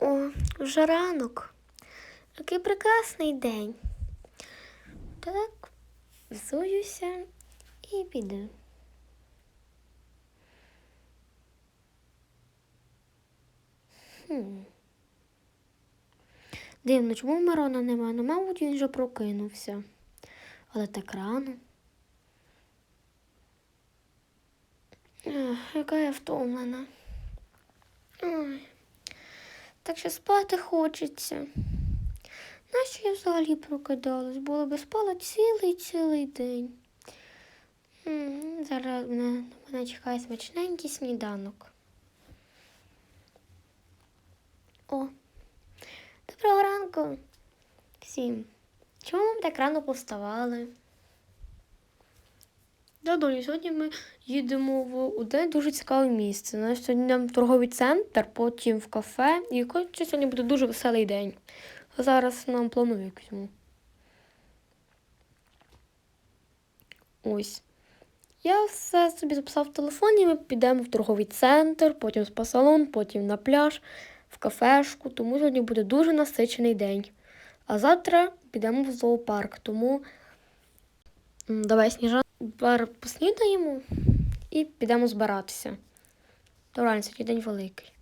О, вже ранок. Який прекрасний день. Так, взуюся і піду. Хм. Дивно, чому Мирона нема? Ну, мабуть, він вже прокинувся. Але так рано. Ех, яка я втомлена. Ой. Так що спати хочеться. Нащо я взагалі прокидалась? Було би спала цілий цілий день. М, Зараз мене, мене чекає смачненький сніданок. О, доброго ранку всім. Чому ми так рано повставали? Да, доню, сьогодні ми їдемо в одне дуже цікаве місце. Знаєш, сьогодні йдемо в торговий центр, потім в кафе. І коротше, сьогодні буде дуже веселий день. Зараз нам планують візьму. Ось. Я все собі записав в телефоні, ми підемо в торговий центр, потім в спа-салон, потім на пляж, в кафешку, тому сьогодні буде дуже насичений день. А завтра підемо в зоопарк, тому давай сніжан. Поснідаємо і підемо збиратися. То реально сьогодні день великий.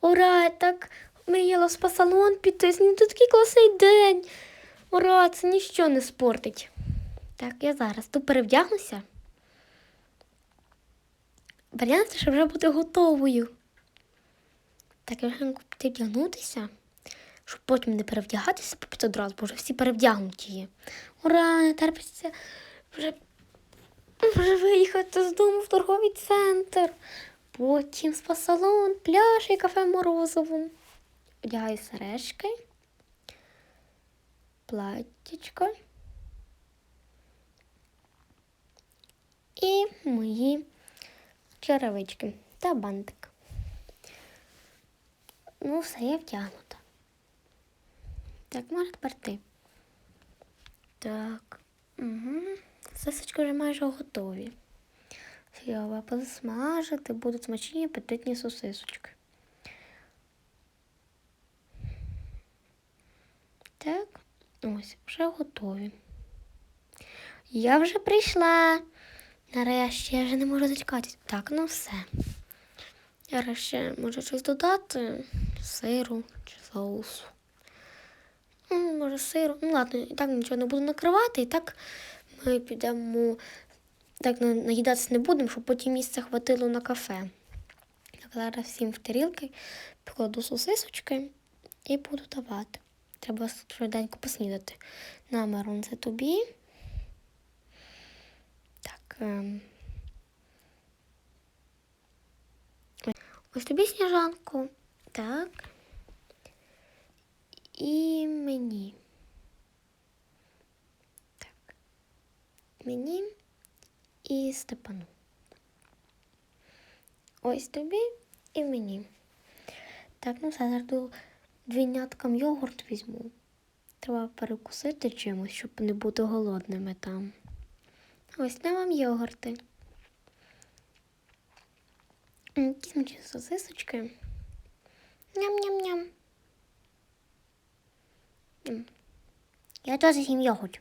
Ура, так мріяла в спа-салон піти. Тут такий класний день. Ура, це ніщо не спортить. Так, я зараз тут перевдягнуся. Варіант, щоб вже бути готовою. Так, я вже піти вдягнутися, щоб потім не перевдягатися по 500 разів, бо вже всі перевдягнуті є. Ура, не терпиться вже, вже виїхати з дому в торговий центр. Потім спа-салон, пляж і кафе Морозово. Одягаю сережки, платтячко і мої черевички та бантик. Ну, все, я втягнута. Так, може тепер ти. Так. Угу. Сосочки вже майже готові. Треба посмажити, будуть смачні апетитні сосисочки. Так, ось, вже готові. Я вже прийшла. Нарешті я вже не можу дочекатись. Так, ну все. Я ще можу щось додати, сиру чи соусу. Ну, може, сиру. Ну, ладно, і так нічого не буду накривати, і так ми підемо. Так наїдатися не будемо, щоб потім місця хватило на кафе. Так, зараз всім в тарілки покладу сосисочки і буду давати. Треба швиденько поснідати. На, Марон, це тобі. Так. Ем. Ось тобі сніжанку. Так. І мені. Мені і Степану. Ось тобі і мені. Так, ну все, зараз двійняткам йогурт візьму. Треба перекусити чимось, щоб не бути голодними там. Ось на вам йогурти. Якісь сосисочки. Ням-ням-ням. Я теж їм йогурт.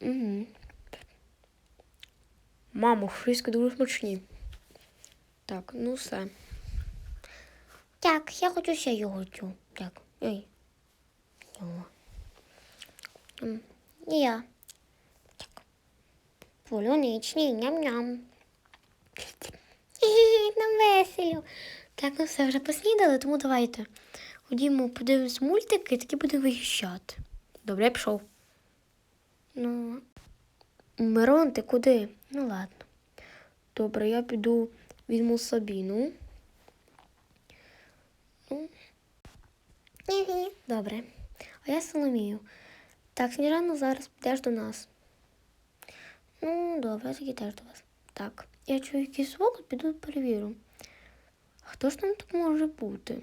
Угу. Мамо, фріски дуже смачні. Так, ну все. Так, я хочу ще йогурту. Так, ой. І я. Так. Полуничний, ням-ням. Нам весело. Так, ну все, вже поснідали, тому давайте. Ходімо, подивимось мультики, і тоді буде виїжджати. Добре, я пішов. Ну, Мирон, ти куди? Ну ладно. Добре, я піду візьму Сабіну. Ну. Ні-ні. Добре. А я Соломію. Так, Сніжана, зараз підеш до нас. Ну, добре, я теж до вас. Так, я чую якийсь звук, піду перевірю. А хто ж там так може бути?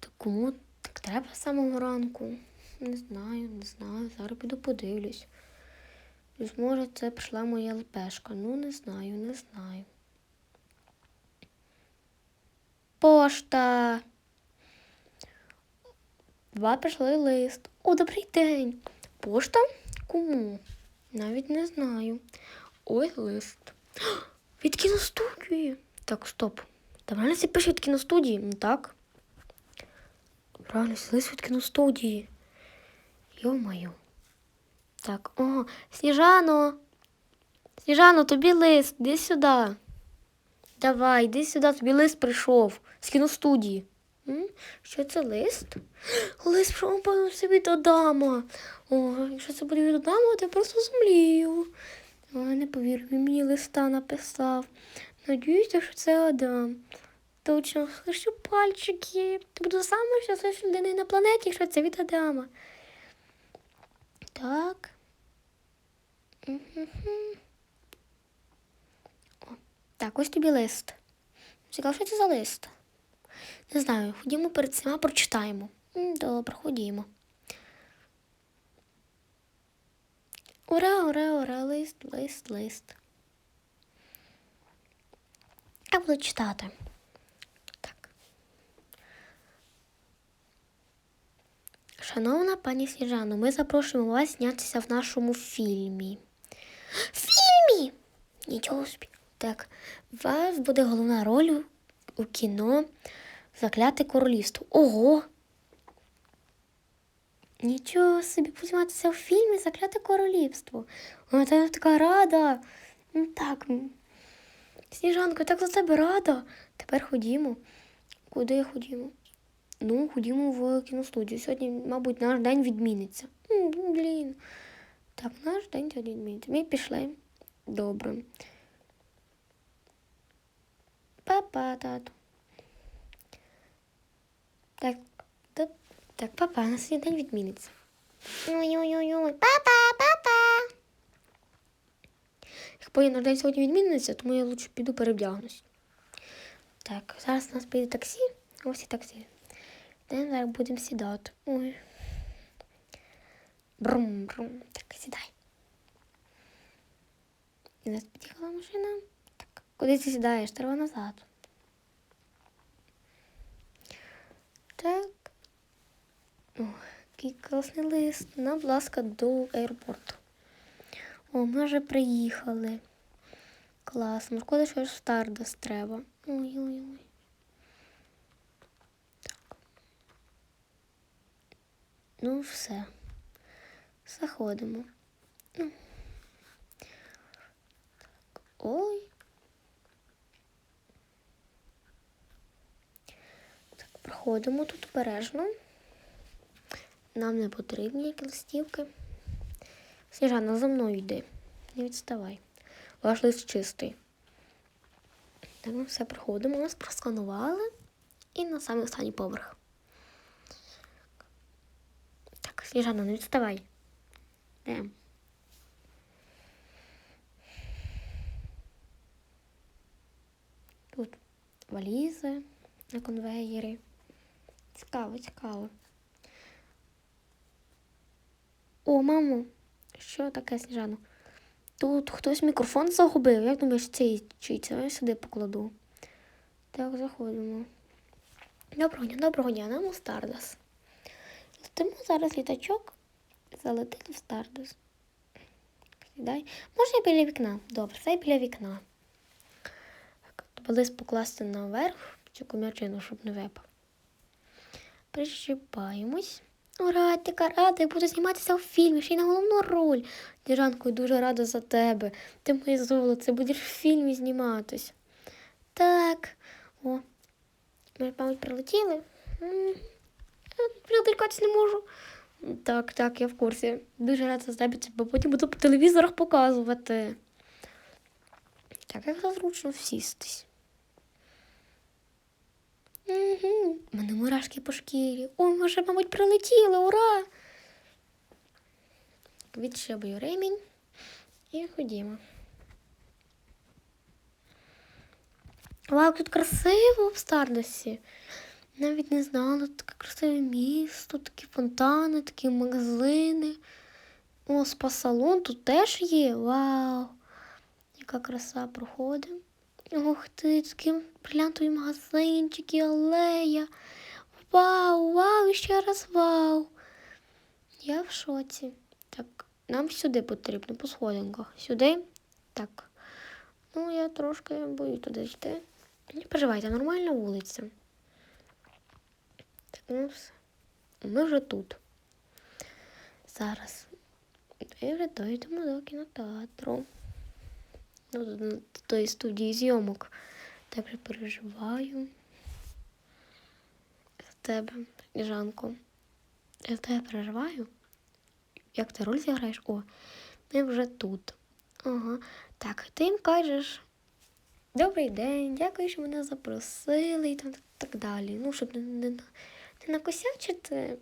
Так кому так треба з самого ранку? Не знаю, не знаю. Зараз піду подивлюсь. Ось, може, це прийшла моя лепешка. Ну, не знаю, не знаю. Пошта. Два прийшли лист. О, добрий день. Пошта? Кому? Навіть не знаю. Ой, лист. Від кіностудії. Так, стоп. Та правильно це пише від кіностудії, ну так? Це лист від кіностудії. Йо-моє. Так, о, Сніжано. Сніжано, тобі лист, іди сюди. Давай, іди сюди, тобі лист прийшов з кіностудії. М? Що це лист? Лист прийшов певно, собі від Адама. О, якщо це буде від Адама, то я просто зумлію. Ой, не повірю, він мені листа написав. Надіюся, що це Адам. Точно, лишу пальчики. Ти буду саме щасливіша людина на планеті, якщо це від Адама. Так. О, Так, ось тобі лист. Цікаво, що це за лист? Не знаю, ходімо перед цим, а прочитаємо. Добре, ходімо. Ура, ура, ура, лист, лист, лист. Я буду читати. Шановна пані Сніжано, ми запрошуємо вас знятися в нашому фільмі. Фільмі? Нічого собі. Так, у вас буде головна роль у- кіно Закляте королівство. Ого! Нічого собі позніматися в фільмі Закляте королівство. Вона та така рада. Так. Сніжанко, так за тебе рада. Тепер ходімо. Куди ходімо? Ну, ходімо в кіностудію. Сьогодні, мабуть, наш день відміниться. М, Блін. Так, наш день сьогодні відміниться. Ми пішли. Добре. Папа, тату. Так, так, так, папа, на свій день відміниться. Ой-ой-ой, папа, папа. Якщо наш день сьогодні відміниться, тому я лучше піду перевдягнусь. Так, зараз у нас прийде таксі. Ось і таксі. Зараз будемо сідати. Ой. Брум, брум. Так, сідай. І нас під'їхала машина. Так, куди ти сідаєш? Треба назад. Так. О, який класний лист. Нам, будь ласка, до аеропорту. О, ми вже приїхали. Класно. Шкода, що ж в Стардост треба. Ой-ой-ой. Ну, все. Заходимо. Ну. Ой. Так, проходимо тут обережно. Нам не потрібні які листівки. Сніжана, за мною йди. Не відставай. Ваш лист чистий. Так, ми все проходимо, нас просканували. І на самий останній поверх. Так, Сніжана, не відставай. Де? Тут валізи на конвеєрі. Цікаво, цікаво. О, мамо, що таке, Сніжано? Тут хтось мікрофон загубив. Як думаєш, цей чий це? Я сюди покладу. Так, заходимо. Доброго дня, доброго дня, нам Стардас. Летимо зараз літачок. Залетили в Стардас. Сідай. Може, я біля вікна? Добре, це біля вікна. Треба покласти наверх цю комірчину, щоб не випав. Прищипаємось. Ура, така рада, я буду зніматися у фільмі, ще й на головну роль. Діжанко, дуже рада за тебе. Ти моє золоце, будеш в фільмі зніматись. Так. О, ми, мабуть, прилетіли. М, Я відволікатися не можу. Так, так, я в курсі. Дуже рада за бо потім буду по телевізорах показувати. Так, як зручно всістись. Угу. У мене мурашки по шкірі. Ой, ми вже, мабуть, прилетіли, ура! Відшибую ремінь і ходімо. Вау, тут красиво в Стардосі. Навіть не знала, таке красиве місто, такі фонтани, такі магазини. О, спа-салон тут теж є. Вау! Яка краса проходить. Ох ти, такі брилянтові магазинчики, алея. Вау, вау, ще раз вау. Я в шоці. Так, нам сюди потрібно, по сходинках. Сюди? Так. Ну, я трошки боюсь туди йти. Не переживайте, нормальна вулиця. Так, ну все. Ми вже тут. Зараз. І вже дойдемо до кінотеатру. Ну, до, тої студії зйомок. Так вже переживаю. За тебе, Жанко. Я тебе переживаю. Як ти роль зіграєш? О, ми вже тут. Ага. Так, ти їм кажеш. Добрий день, дякую, що мене запросили і там так далі. Ну, щоб не, не, не накосячити.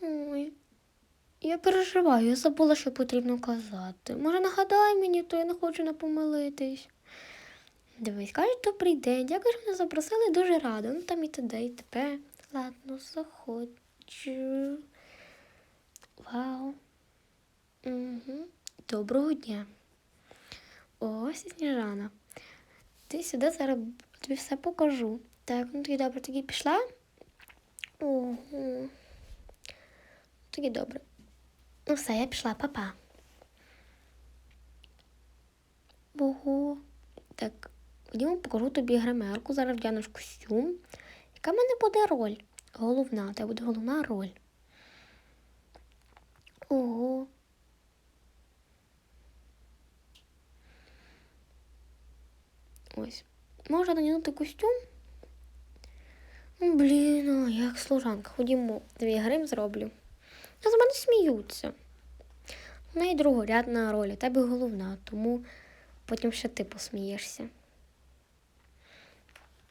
Ой. Я переживаю, я забула, що потрібно казати. Може, нагадай мені, то я не хочу не помилитись. Дивись, кажуть, добрий день, дякую, що мене запросили, дуже рада. Ну там і туди, і тебе. Ладно, заходжу. Вау. Угу. Доброго дня. Ось Сніжана. Ти сюди зараз тобі все покажу. Так, ну тоді добре, тоді пішла. Ого. Тоді добре. Ну все, я пішла, папа. Ого. Так, ходімо, покажу тобі гримерку. Зараз вдягнеш костюм. Яка в мене буде роль? Головна, це буде головна роль. Ого. Ось. Можна надягнути костюм? Блін, як служанка. Ходімо, твій грим зроблю. А з мене сміються. У неї другорядна роль, тебе головна, тому потім ще ти посмієшся.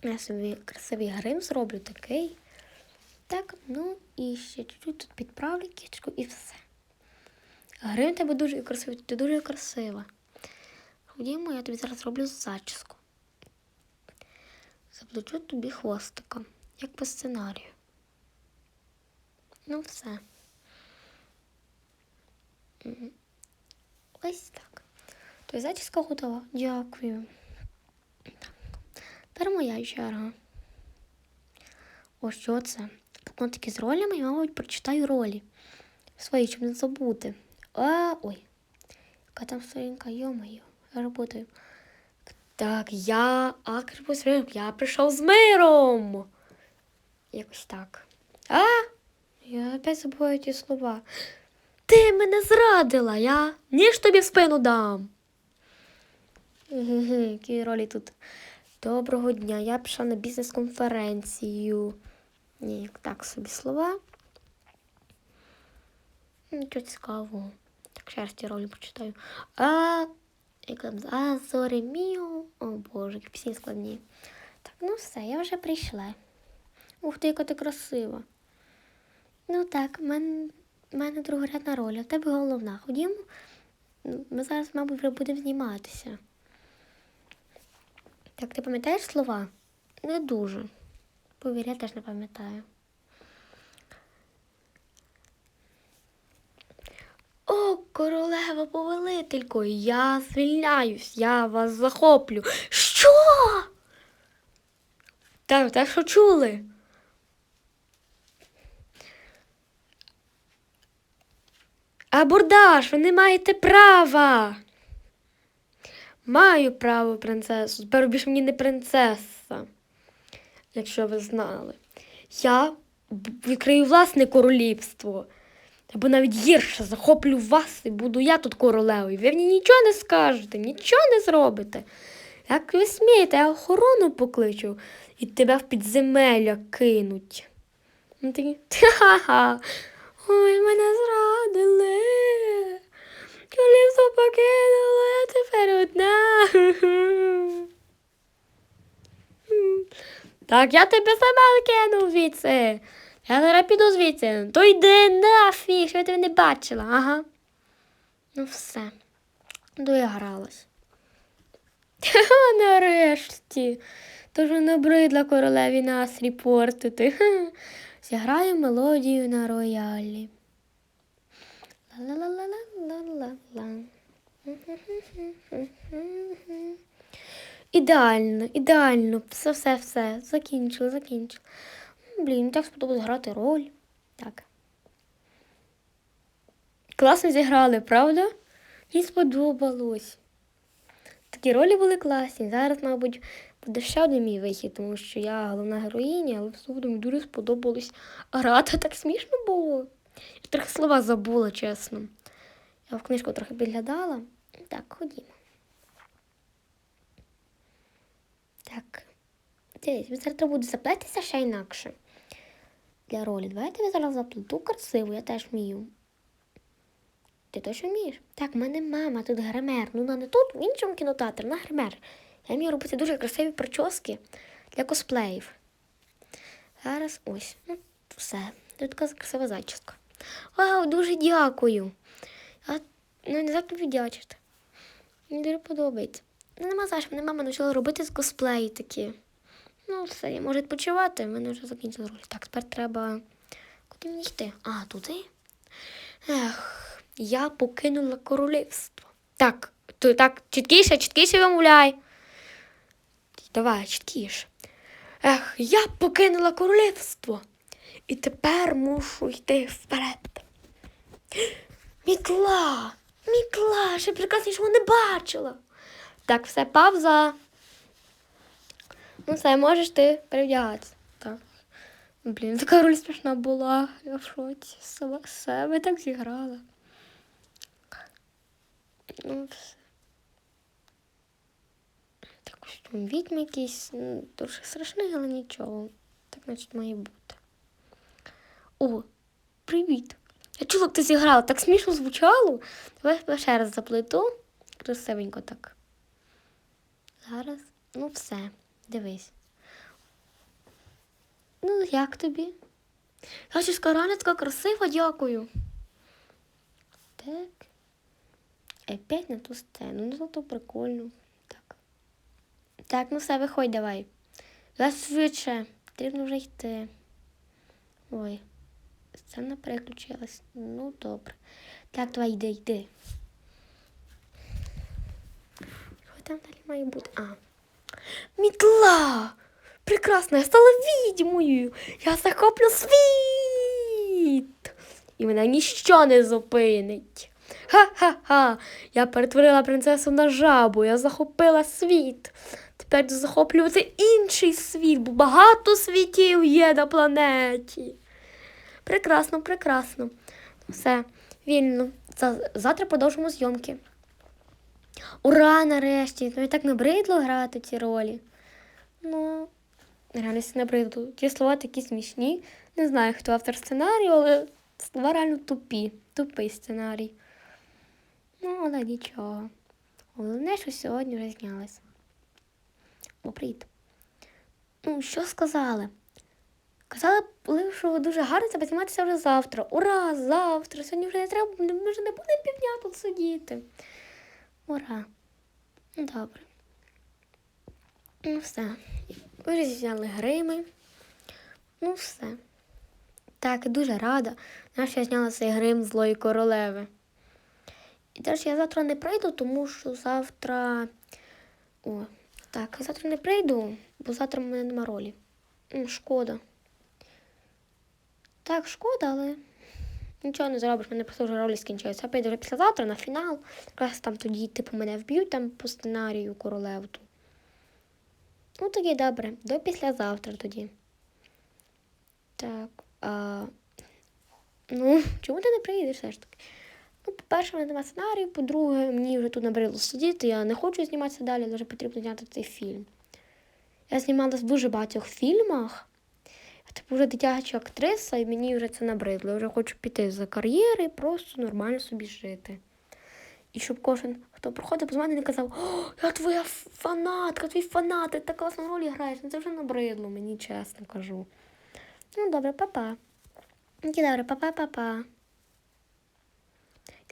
Я собі красивий грим зроблю такий. Так, ну і ще чуть-чуть тут підправлю кічку і все. Грим тебе дуже красивий, ти дуже красива. Ходімо, я тобі зараз зроблю зачіску. Заплечу тобі хвостика, як по сценарію. Ну, все. Ось так. То зачіска готова. Дякую. Так. Тепер моя черга. О, що це? Блокнотики з ролями, я, мабуть, прочитаю ролі. Свої, щоб не забути. А, ой. Яка там сторінка, йо-моє, я работаю. Так, я Акріпус я прийшов з миром. Якось так. А? Я опять забуваю ті слова. Ти мене зрадила, я ніж тобі в спину дам. Які ролі тут. Доброго дня, я пішла на бізнес-конференцію. Ні, так собі слова. Нічого цікавого. Так, ще раз ті ролі почитаю. А, як а, зорі міо. О боже, які пісні складні. Так, ну все, я вже прийшла. Ух ти, яка ти красива. Ну так, в мене, в мене другорядна роль, а в тебе головна. Ходімо. Ну, Ми зараз, мабуть, вже будемо зніматися. Так, ти пам'ятаєш слова? Не дуже. Повір, я теж не пам'ятаю. О, королева повелителько, я звільняюсь, я вас захоплю. Що? Так, так що чули? Абордаж, ви не маєте права. Маю право, принцесу. Тепер більше мені не принцеса, якщо ви знали. Я відкрию власне королівство. Або навіть гірше захоплю вас і буду я тут королевою. Ви мені нічого не скажете, нічого не зробите. Як ви смієте, я охорону покличу і тебе в підземелля кинуть. Ну, ха-ха. Ой, мене зрадили. Королівство покинула, я тепер одна. Так, я тебе сама кину звідси. Я зараз піду звідси. То йди нафіг, що я тебе не бачила, ага. Ну все. Доігралась. Нарешті. Тож набридла королеві настрій портити. Зіграю мелодію на роялі. Ідеально, ідеально. Все, все, все. Закінчили, закінчили. Блін, так сподобалось грати роль. Так. Класно зіграли, правда? Мені сподобалось. Такі ролі були класні. Зараз, мабуть, буде мій вихід, тому що я головна героїня, але одно мені дуже сподобалось грати. Так смішно було. Я трохи слова забула, чесно. Я в книжку трохи підглядала. Так, ходімо. Так. Дивись, ви зараз буде заплетися ще інакше. Для ролі. Давайте я зараз заплету красиво, я теж вмію. Ти точно вмієш? Так, в мене мама тут гример. Ну, вона не тут, в іншому кінотеатрі, вона гример. Я вмію робити дуже красиві прически для косплеїв. Зараз ось. Ну, все. Тут така красива зачіска. Вау, дуже дякую. Я ну, не знаю, тобі дячити. Мені дуже подобається. Ну, нема за що, мене мама почала робити з косплеї такі. Ну, все, я можу відпочивати, в мене вже закінчили роль. Так, тепер треба. Куди мені йти? А, туди? Ех, я покинула королівство. Так, то так, чіткіше, чіткіше вимовляй. Давай, чіткіше. Ех, я покинула королівство. І тепер мушу йти вперед. Мітла! Мітла! Ще прекраснішого не бачила. Так, все, пауза. Ну, все, можеш ти перевдягатися. Так. Блін, така роль смішна була. Я в шоці. Сама себе так зіграла. Ну, все. Костюм відьми якийсь. ну, Дуже страшний, але нічого. Так, значить, має бути. О, привіт. Я чула, ти зіграла, так смішно звучало. Давай ще раз заплету. Красивенько так. Зараз. Ну, все, дивись. Ну, як тобі? Зачіска реально така красива, дякую. Так. Опять на ту сцену. Ну, зато прикольно. Так. Ну все, виходь давай. Давай швидше. Потрібно вже йти. Ой. Сцена переключилась. Ну, добре. Так, давай йди, йди. Що там далі має бути? А. Мітла! Прекрасно, я стала відьмою. Я захоплю світ. І мене ніщо не зупинить. Ха-ха-ха! Я перетворила принцесу на жабу, я захопила світ. Тепер захоплювати інший світ, бо багато світів є на планеті. Прекрасно, прекрасно. Все, вільно. Завтра продовжимо зйомки. Ура, нарешті! Ну і так набридло грати ці ролі. Ну, реально всі набридло. Ті слова такі смішні. Не знаю, хто автор сценарію, але слова реально тупі. Тупий сценарій. Ну, але нічого. Головне, що сьогодні вже знялась. Привіт. Ну, що сказали? Казали, що дуже гарно треба зніматися вже завтра. Ура! Завтра! Сьогодні вже не треба, ми вже не будемо півдня тут сидіти. Ура! Ну, Добре. Ну все. Ви вже зняли грими. Ну все. Так, дуже рада. Знаєш, я зняла цей грим злої королеви. І теж я завтра не прийду, тому що завтра. О, так, завтра не прийду, бо завтра в мене нема ролі. Шкода. Так, шкода, але нічого не зробиш, мене просто вже ролі скінчаються. Я прийду вже післязавтра на фінал. Якраз там тоді, типу, мене вб'ють там по сценарію королеву. Ну, тоді добре, до післязавтра тоді. Так. А... Ну, чому ти не приїдеш все ж таки? Ну, по-перше, мене немає сценарію, по-друге, мені вже тут набрило сидіти, я не хочу зніматися далі, вже потрібно зняти цей фільм. Я знімалася в дуже багатьох фільмах. Я типу вже дитяча актриса, і мені вже це набридло. Я вже хочу піти за кар'єри, просто нормально собі жити. І щоб кожен, хто проходив повз мене, не казав, О, я твоя фанатка, твій фанат, ти так класно ролі граєш. Ну це вже набридло, мені чесно кажу. Ну, добре, папа. Добре, папа-папа.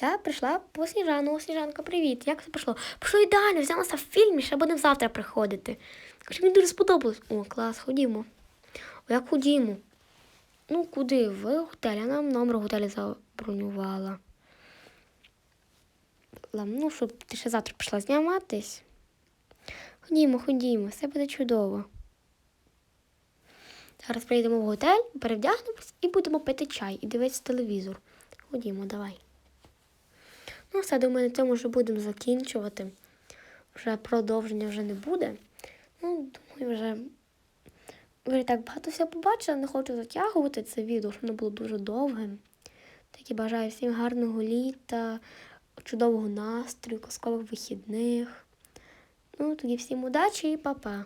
Я прийшла по Сніжану. Сніжанка, привіт. Як це пішло? Пішло ідеально, взялася в фільмі, ще будемо завтра приходити. Кажу, мені дуже сподобалось. О, клас, ходімо. О, як ходімо? Ну, куди? В готель. Я нам номер в готелі забронювала. Ну, щоб ти ще завтра пішла зніматись. Ходімо, ходімо, все буде чудово. Зараз прийдемо в готель, перевдягнемось і будемо пити чай і дивитися телевізор. Ходімо, давай. Ну, все, думаю, на цьому вже будемо закінчувати. Вже продовження вже не буде. Ну, думаю, вже ви так багато всього побачили, не хочу затягувати це відео, щоб воно було дуже довгим. Так і бажаю всім гарного літа, чудового настрою, казкових вихідних. Ну, тоді всім удачі і па-па.